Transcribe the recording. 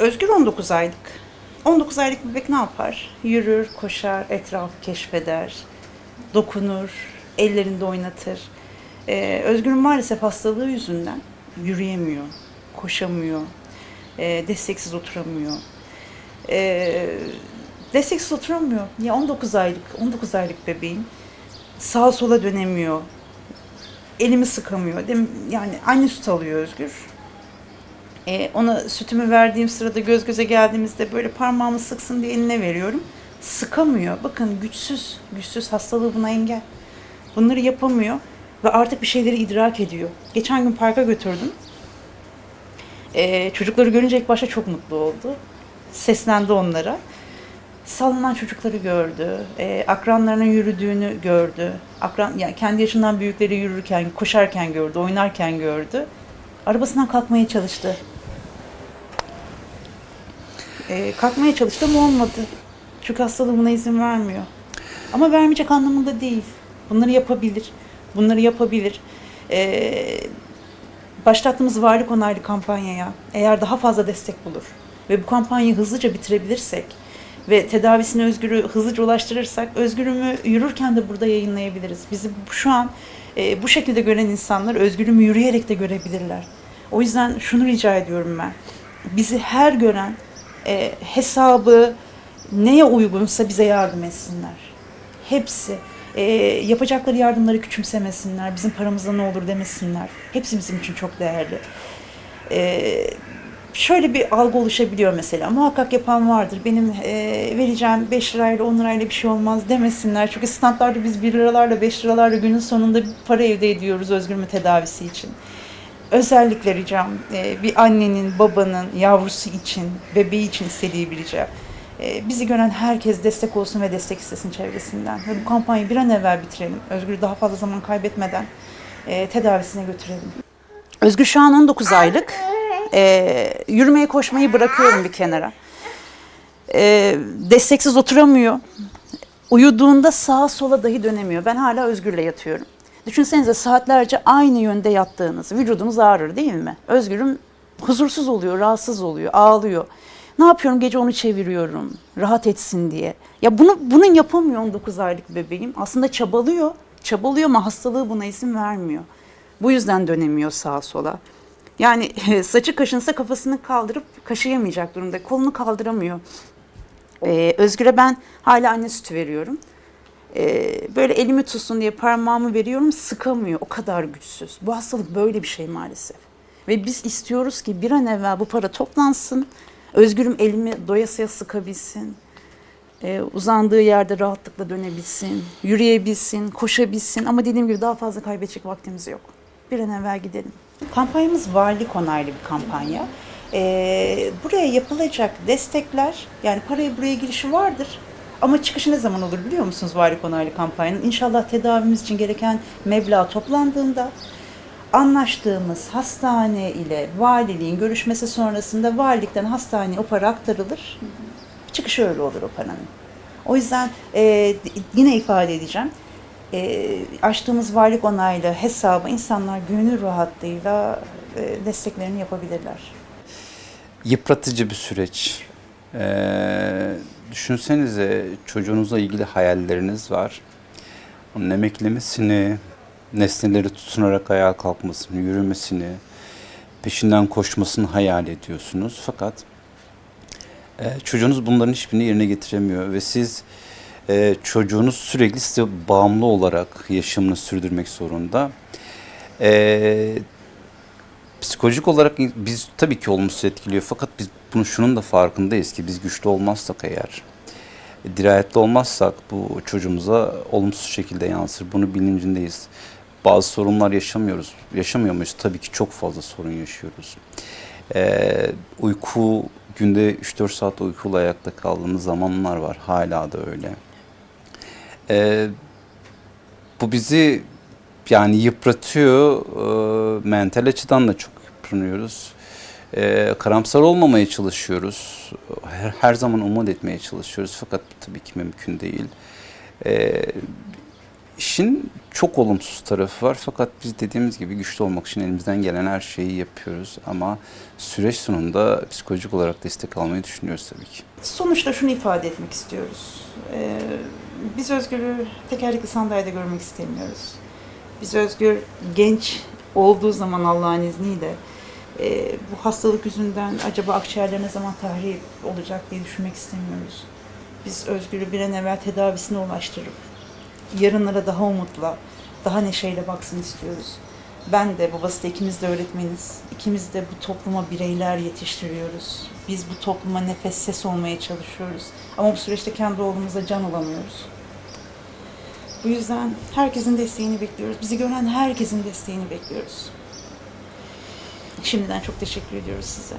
Özgür 19 aylık. 19 aylık bebek ne yapar? Yürür, koşar, etrafı keşfeder, dokunur, ellerinde oynatır. Ee, Özgür'ün maalesef hastalığı yüzünden yürüyemiyor, koşamıyor, e, desteksiz oturamıyor. Ee, desteksiz oturamıyor. Ya 19 aylık, 19 aylık bebeğin sağa sola dönemiyor. Elimi sıkamıyor. Dem yani anne süt alıyor Özgür. Ee, ona sütümü verdiğim sırada göz göze geldiğimizde böyle parmağımı sıksın diye eline veriyorum. Sıkamıyor. Bakın güçsüz, güçsüz hastalığı buna engel. Bunları yapamıyor ve artık bir şeyleri idrak ediyor. Geçen gün parka götürdüm. Ee, çocukları görünce ilk başta çok mutlu oldu. Seslendi onlara. Sallanan çocukları gördü. Ee, akranlarının yürüdüğünü gördü. Akran, yani kendi yaşından büyükleri yürürken, koşarken gördü, oynarken gördü. Arabasından kalkmaya çalıştı. Ee, kalkmaya çalıştı ama olmadı. Çünkü hastalığı buna izin vermiyor. Ama vermeyecek anlamında değil. Bunları yapabilir. Bunları yapabilir. Ee, başlattığımız varlık onaylı kampanyaya eğer daha fazla destek bulur ve bu kampanyayı hızlıca bitirebilirsek ve tedavisine Özgür'ü hızlıca ulaştırırsak Özgür'ümü yürürken de burada yayınlayabiliriz. Bizi şu an e, bu şekilde gören insanlar Özgür'ümü yürüyerek de görebilirler. O yüzden şunu rica ediyorum ben. Bizi her gören e, hesabı neye uygunsa bize yardım etsinler. Hepsi. E, yapacakları yardımları küçümsemesinler. Bizim paramıza ne olur demesinler. Hepsi bizim için çok değerli. E, şöyle bir algı oluşabiliyor mesela. Muhakkak yapan vardır. Benim e, vereceğim 5 lirayla 10 lirayla bir şey olmaz demesinler. Çünkü standlarda biz 1 liralarla 5 liralarla günün sonunda bir para elde ediyoruz özgürlüğü tedavisi için. Özellikle ricam e, bir annenin, babanın, yavrusu için, bebeği için istediği bir rica. E, bizi gören herkes destek olsun ve destek istesin çevresinden. Ve bu kampanyayı bir an evvel bitirelim. Özgür'ü daha fazla zaman kaybetmeden e, tedavisine götürelim. Özgür şu an 19 aylık. E, yürümeye koşmayı bırakıyorum bir kenara. E, desteksiz oturamıyor. Uyuduğunda sağa sola dahi dönemiyor. Ben hala Özgür'le yatıyorum. Düşünsenize saatlerce aynı yönde yattığınız, vücudunuz ağrır değil mi? Özgür'üm huzursuz oluyor, rahatsız oluyor, ağlıyor. Ne yapıyorum? Gece onu çeviriyorum, rahat etsin diye. Ya bunu bunun yapamıyor 19 aylık bebeğim. Aslında çabalıyor, çabalıyor ama hastalığı buna izin vermiyor. Bu yüzden dönemiyor sağa sola. Yani saçı kaşınsa kafasını kaldırıp kaşıyamayacak durumda. Kolunu kaldıramıyor. Ee, Özgür'e ben hala anne sütü veriyorum. Ee, böyle elimi tutsun diye parmağımı veriyorum sıkamıyor. O kadar güçsüz. Bu hastalık böyle bir şey maalesef. Ve biz istiyoruz ki bir an evvel bu para toplansın. Özgür'üm elimi doyasıya sıkabilsin. Ee, uzandığı yerde rahatlıkla dönebilsin. Yürüyebilsin, koşabilsin. Ama dediğim gibi daha fazla kaybedecek vaktimiz yok. Bir an evvel gidelim. Kampanyamız valilik onaylı bir kampanya. Ee, buraya yapılacak destekler, yani paraya buraya girişi vardır. Ama çıkışı ne zaman olur biliyor musunuz valilik onaylı kampanyanın? İnşallah tedavimiz için gereken meblağ toplandığında anlaştığımız hastane ile valiliğin görüşmesi sonrasında valilikten hastaneye o para aktarılır. Çıkışı öyle olur o paranın. O yüzden e, yine ifade edeceğim. E, açtığımız valilik onaylı hesabı insanlar gönül rahatlığıyla e, desteklerini yapabilirler. yıpratıcı bir süreç. Ee, düşünsenize çocuğunuzla ilgili hayalleriniz var. Onun emeklemesini, nesneleri tutunarak ayağa kalkmasını, yürümesini, peşinden koşmasını hayal ediyorsunuz. Fakat e, çocuğunuz bunların hiçbirini yerine getiremiyor ve siz e, çocuğunuz sürekli size bağımlı olarak yaşamını sürdürmek zorunda. E, psikolojik olarak biz tabii ki olumsuz etkiliyor fakat biz bunu şunun da farkındayız ki biz güçlü olmazsak eğer dirayetli olmazsak bu çocuğumuza olumsuz şekilde yansır. Bunu bilincindeyiz. Bazı sorunlar yaşamıyoruz. Yaşamıyor muyuz? Tabii ki çok fazla sorun yaşıyoruz. Ee, uyku günde 3-4 saat uykuyla ayakta kaldığımız zamanlar var. Hala da öyle. Ee, bu bizi yani yıpratıyor. E, mental açıdan da çok yıpranıyoruz. E, karamsar olmamaya çalışıyoruz. Her, her zaman umut etmeye çalışıyoruz. Fakat tabii ki mümkün değil. E, İşin çok olumsuz tarafı var fakat biz dediğimiz gibi güçlü olmak için elimizden gelen her şeyi yapıyoruz ama süreç sonunda psikolojik olarak destek almayı düşünüyoruz tabii ki. Sonuçta şunu ifade etmek istiyoruz. Ee, biz Özgür'ü tekerlekli sandalyede görmek istemiyoruz. Biz Özgür genç olduğu zaman Allah'ın izniyle e, bu hastalık yüzünden acaba akciğerlerine zaman tahrip olacak diye düşünmek istemiyoruz. Biz Özgür'ü bir an evvel tedavisine ulaştırıp yarınlara daha umutla, daha neşeyle baksın istiyoruz. Ben de babası da ikimiz de öğretmeniz. İkimiz de bu topluma bireyler yetiştiriyoruz. Biz bu topluma nefes ses olmaya çalışıyoruz. Ama bu süreçte kendi oğlumuza can olamıyoruz. Bu yüzden herkesin desteğini bekliyoruz. Bizi gören herkesin desteğini bekliyoruz. Şimdiden çok teşekkür ediyoruz size.